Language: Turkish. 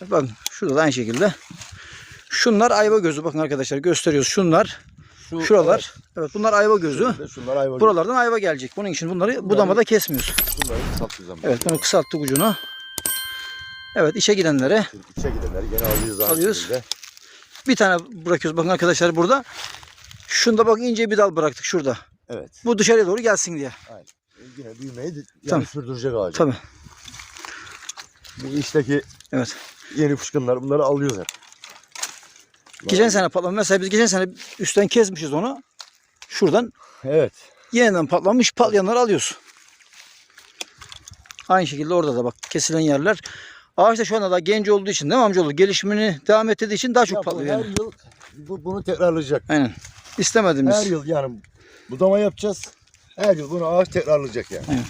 Bakın şurada da aynı şekilde. Şunlar ayva gözü bakın arkadaşlar gösteriyoruz. Şunlar, Şu, şuralar. Evet, bunlar ayva gözü. Evet, şunlar ayva Buralardan ayva gelecek. Bunun için bunları budamada kesmiyoruz. Bunları kısaltacağım. Evet bunu kısalttık ucunu. Evet işe gidenlere Şimdi içe gidenleri gene alıyoruz. Alıyoruz. bir tane bırakıyoruz. Bakın arkadaşlar burada. Şunda bak ince bir dal bıraktık şurada. Evet. Bu dışarıya doğru gelsin diye. Yine büyümeyi yani Tamam. sürdürecek ağacı. Tabii. Bu işteki Evet. Yeni fışkınlar bunları alıyoruz hep. Geçen sene patlamış. Mesela biz geçen sene üstten kesmişiz onu. Şuradan Evet. yeniden patlamış patlayanları alıyoruz. Aynı şekilde orada da bak kesilen yerler. Ağaç da şu anda daha genç olduğu için değil mi amcaoğlu? Gelişimini devam ettirdiği için daha çok Ya bu patlıyor her yani. yıl bu, bunu tekrarlayacak. Aynen. İstemediğimiz. Her yıl yani budama yapacağız. Her yıl bunu ağaç tekrarlayacak yani. Evet.